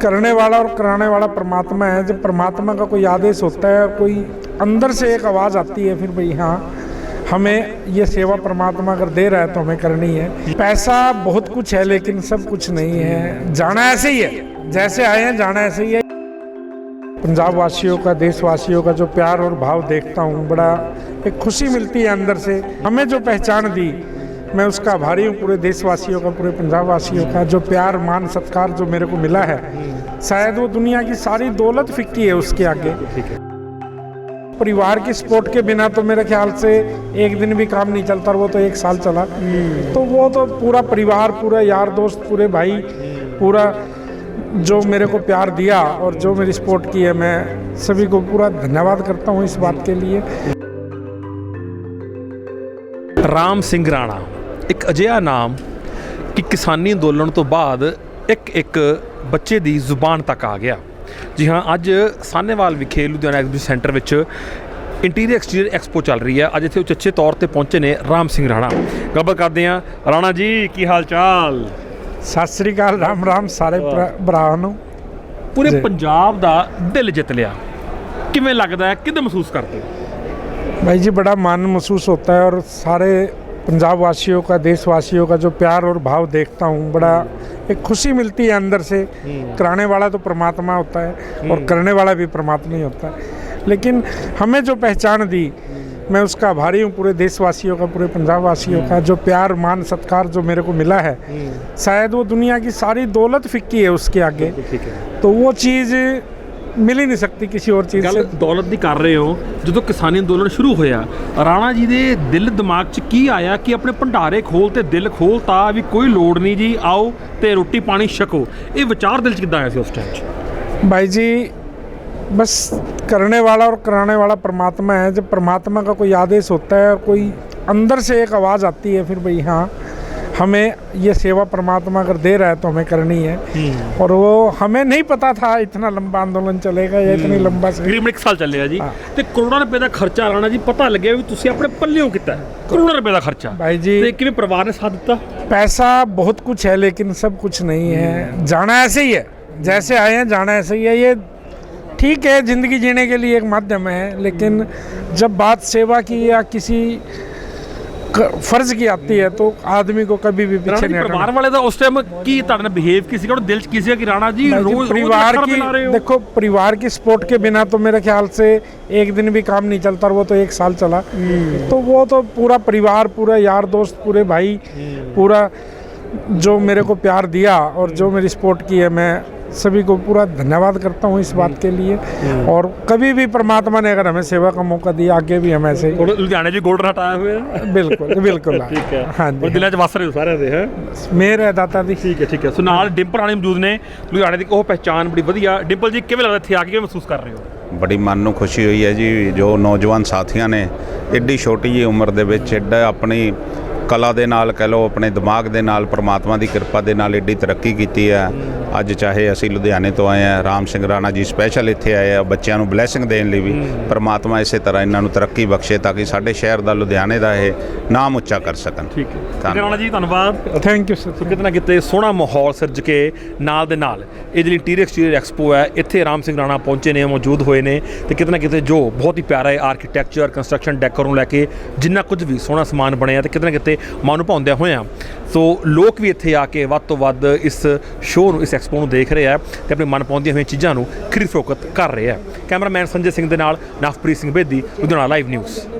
करने वाला और कराने वाला परमात्मा है। जब परमात्मा का कोई आदेश होता है और कोई अंदर से एक आवाज़ आती है, फिर भाई हाँ हमें ये सेवा परमात्मा अगर दे रहा है तो हमें करनी है। पैसा बहुत कुछ है, लेकिन सब कुछ नहीं है। जाना ऐसे ही है। जैसे आए हैं, जाना ऐसे ही है। पंजाब वासियों का, देशवासियों का जो प्यार और भाव देखता हूँ, बड़ा एक खुशी मिलती है अंदर से। हमें जो पहचान दी मैं उसका आभारी हूँ पूरे देशवासियों का पूरे पंजाब वासियों का जो प्यार मान सत्कार जो मेरे को मिला है शायद वो दुनिया की सारी दौलत फिक्की है उसके आगे। परिवार की सपोर्ट के बिना तो मेरे ख्याल से एक दिन भी काम नहीं चलता वो तो एक साल चला। तो वो तो पूरा परिवार पूरा यार दोस्त पूरे भाई पूरा जो मेरे को प्यार दिया और जो मेरी सपोर्ट की है मैं सभी को पूरा धन्यवाद करता हूँ इस बात के लिए। राम सिंह राणा। ਇੱਕ ਅਜਿਹਾ ਨਾਮ ਕਿ ਕਿਸਾਨੀ ਅੰਦੋਲਨ ਤੋਂ ਬਾਅਦ ਇੱਕ ਇੱਕ ਬੱਚੇ ਦੀ ਜ਼ੁਬਾਨ ਤੱਕ ਆ ਗਿਆ ਜੀ ਹਾਂ ਅੱਜ ਸਾਹਨੇਵਾਲ ਵਿਖੇ ਲੁਧਿਆਣਾ ਐਗਜ਼ੀਬਿਸ਼ਨ ਸੈਂਟਰ ਵਿੱਚ ਇੰਟੀਰੀਅਰ ਐਕਸਟੀਰੀਅਰ ਐਕਸਪੋ ਚੱਲ ਰਹੀ ਹੈ ਅੱਜ ਇੱਥੇ ਉਚੇਚੇ ਤੌਰ ਤੇ ਪਹੁੰਚੇ ਨੇ ਰਾਮ ਸਿੰਘ ਰਾਣਾ ਗੱਲਬਾਤ ਕਰਦੇ ਹਾਂ ਰਾਣਾ ਜੀ ਕੀ ਹਾਲ ਚਾਲ ਸਤਿ ਸ੍ਰੀ ਅਕਾਲ ਰਾਮ ਰਾਮ ਸਾਰੇ ਭਰਾ- ਭਰਾਵਾਂ ਨੂੰ ਪੂਰੇ ਜੀ। ਪੰਜਾਬ ਦਾ ਦਿਲ ਜਿੱਤ ਲਿਆ ਕਿਵੇਂ ਲੱਗਦਾ ਹੈ ਕਿਦਾਂ ਮਹਿਸੂਸ ਕਰਦੇ ਹੋ भाई जी बड़ा मान महसूस होता है और सारे पंजाब वासियों का देशवासियों का जो प्यार और भाव देखता हूँ बड़ा एक खुशी मिलती है अंदर से। कराने वाला तो परमात्मा होता है और करने वाला भी परमात्मा ही होता है। लेकिन हमें जो पहचान दी मैं उसका आभारी हूँ पूरे देशवासियों का पूरे पंजाब वासियों का जो प्यार मान सत्कार जो मेरे को मिला है शायद वो दुनिया की सारी दौलत फिक्की है उसके आगे। तो वो चीज़ मिल ही नहीं सकती किसी और चीज़ ਗੱਲ से ਦੌਲਤ ਦੀ ਕਰ ਰਹੇ ਹੋ ਜਦੋਂ ਕਿਸਾਨੀ ਅੰਦੋਲਨ ਸ਼ੁਰੂ ਹੋਇਆ ਰਾਣਾ ਜੀ ਦੇ ਦਿਲ ਦਿਮਾਗ 'ਚ ਕੀ ਆਇਆ ਕਿ ਆਪਣੇ ਭੰਡਾਰੇ ਖੋਲ ਤੇ ਦਿਲ ਖੋਲਤਾ ਵੀ ਕੋਈ ਲੋੜ ਨਹੀਂ ਜੀ ਆਓ ਤੇ ਰੋਟੀ ਪਾਣੀ ਛਕੋ ਇਹ ਵਿਚਾਰ ਦਿਲ 'ਚ ਕਿੱਦਾਂ ਆਇਆ ਸੀ ਉਸ ਟਾਈਮ 'ਚ भाई जी बस करने वाला और कराने वाला परमात्मा है जब परमात्मा का कोई आदेश होता है और कोई अंदर से एक आवाज़ आती है फिर भाई हाँ हमें ये सेवा परमात्मा अगर दे रहा है तो हमें करनी है और वो हमें नहीं पता था इतना लंबा आंदोलन चलेगा या इतनी लंबा से ਤਕਰੀਬਨ 1 ਸਾਲ ਚੱਲਿਆ ਜੀ ਹਾਂ। ਤੇ ਕਰੋੜਾਂ ਰੁਪਏ ਦਾ ਖਰਚਾ ਰਾਣਾ ਜੀ ਪਤਾ ਲੱਗਿਆ ਵੀ ਤੁਸੀਂ ਆਪਣੇ ਪੱਲਿਓਂ ਕੀਤਾ ਹੈ। ਕਰੋੜਾਂ ਰੁਪਏ ਦਾ ਖਰਚਾ भाई जी ਤੇ ਕਿਵੇਂ ਪਰਿਵਾਰ ਨੇ ਸਾਥ ਦਿੱਤਾ पैसा बहुत कुछ है लेकिन सब कुछ नहीं है जाना ऐसे ही है जैसे आए हैं जाना ऐसे ही है ये ठीक है ज़िंदगी जीने के लिए एक माध्यम है लेकिन जब बात सेवा की या किसी क- फर्ज की आती है तो आदमी को कभी भी पीछे नहीं परिवार वाले था उस टाइम की तरह बिहेव किसी का दिल किसी की राणा जी रोज परिवार की देखो परिवार की सपोर्ट के बिना तो मेरे ख्याल से एक दिन भी काम नहीं चलता वो तो एक साल चला तो वो तो पूरा परिवार पूरा यार दोस्त पूरे भाई पूरा जो मेरे को प्यार दिया और जो मेरी सपोर्ट की है मैं सभी को पूरा धन्यवाद करता हूँ इस बात के लिए और कभी भी परमात्मा ने अगर हमें सेवा का मौका दिया आगे भी हम ऐसे ही ਹੁਣ ਲੁਧਿਆਣੇ 'ਚ ਗੋਲਡਨ ਹਟਾਇਆ ਹੋਇਆ ਹੈ बिल्कुल बिल्कुल ਠੀਕ ਹੈ हाँ ਉਹ जी ਦਿਲਾਂ 'ਚ ਵਸ ਰਹੇ ਹੋ ਸਾਰਿਆਂ ਦੇ ਹੈ मेर है दाता दी ਠੀਕ ਹੈ ਠੀਕ ਹੈ ਸੋ ਨਾਲ ਡਿੰਪਲ ਰਾਣੀ ਮੌਜੂਦ ਨੇ ਲੁਧਿਆਣੇ ਦੀ ਉਹ ਪਹਿਚਾਨ ਬੜੀ ਵਧੀਆ ਡਿੰਪਲ ਜੀ ਕਿਵੇਂ ਲੱਗਦਾ ਇੱਥੇ ਆ ਕੇ ਕਿਵੇਂ ਮਹਿਸੂਸ ਕਰ ਰਹੇ ਹੋ ਬੜੀ ਮਨ ਨੂੰ ਖੁਸ਼ੀ ਹੋਈ ਹੈ ਜੀ ਜੋ ਨੌਜਵਾਨ ਸਾਥੀਆਂ ਨੇ ਐਡੀ ਛੋਟੀ ਜਿਹੀ ਉਮਰ ਦੇ ਵਿੱਚ ਐਡਾ ਆਪਣੀ ਕਲਾ ਦੇ ਨਾਲ ਕਹਿ ਲਓ ਆਪਣੇ ਦਿਮਾਗ ਦੇ ਨਾਲ ਪ੍ਰਮਾਤਮਾ ਦੀ ਕਿਰਪਾ ਦੇ ਨਾਲ ਐਡੀ ਤਰੱਕੀ ਕੀਤੀ ਹੈ ਅੱਜ ਚਾਹੇ ਅਸੀਂ ਲੁਧਿਆਣੇ ਤੋਂ ਆਏ ਆ ਰਾਮ ਸਿੰਘ ਰਾਣਾ ਜੀ ਸਪੈਸ਼ਲ ਇੱਥੇ ਆਏ ਆ ਬੱਚਿਆਂ ਨੂੰ ਬਲੇਸਿੰਗ ਦੇਣ ਲਈ ਵੀ ਪਰਮਾਤਮਾ ਇਸੇ ਤਰ੍ਹਾਂ ਇਹਨਾਂ ਨੂੰ ਤਰੱਕੀ ਬਖਸ਼ੇ ਤਾਂ ਕਿ ਸਾਡੇ ਸ਼ਹਿਰ ਦਾ ਲੁਧਿਆਣੇ ਦਾ ਇਹ ਨਾਮ ਉੱਚਾ ਕਰ ਸਕਣ। ਠੀਕ ਹੈ। ਰਾਣਾ ਜੀ ਧੰਨਵਾਦ। ਥੈਂਕ ਯੂ ਸਰ ਕਿਤੇ ਨਾ ਕਿਤੇ ਸੋਹਣਾ ਮਾਹੌਲ ਸਿਰਜ ਕੇ ਨਾਲ ਦੇ ਨਾਲ ਇਹ ਜਿਹੜੀ ਟੀਰ ਐਕਸਟੀਰੀਅਰ ਐਕਸਪੋ ਹੈ ਇੱਥੇ ਰਾਮ ਸਿੰਘ ਰਾਣਾ ਪਹੁੰਚੇ ਨੇ ਮੌਜੂਦ ਹੋਏ ਨੇ ਤੇ ਕਿਤੇ ਨਾ ਕਿਤੇ ਜੋ ਬਹੁਤ ਹੀ ਪਿਆਰਾ ਹੈ ਆਰਕੀਟੈਕਚਰ ਕੰਸਟਰਕਸ਼ਨ ਡੈਕੋਰ ਨੂੰ ਲੈ ਕੇ ਜਿੰਨਾ ਕੁਝ ਵੀ ਸੋਹਣਾ ਸਮਾਨ ਬਣਿਆ ਤੇ ਕਿਤੇ ਨਾ ਕਿਤੇ ਮਨ ਨੂੰ ਭਾਉਂਦਿਆ ਹੋਇਆ। ਸੋ ਲੋਕ ਵੀ ਇੱਥੇ ਆ ਕੇ ਵੱਧ ਤੋਂ ਵੱਧ ਇਸ ਸ਼ੋਅ ਨੂੰ ਇਸ ਐਕਸਪੋ ਨੂੰ ਦੇਖ ਰਿਹਾ ਆ ਤੇ ਆਪਣੇ ਮਨ ਪਾਉਂਦੀਆਂ ਹੋਈਆਂ ਚੀਜ਼ਾਂ ਨੂੰ ਖਰੀਦ ਫਰੋਖਤ ਕਰ ਰਿਹਾ ਕੈਮਰਾਮੈਨ ਸੰਜੇ ਸਿੰਘ ਦੇ ਨਾਲ ਨਵਪ੍ਰੀਤ ਸਿੰਘ ਬੇਦੀ, ਲੁਧਿਆਣਾ ਲਾਈਵ ਨਿਊਜ਼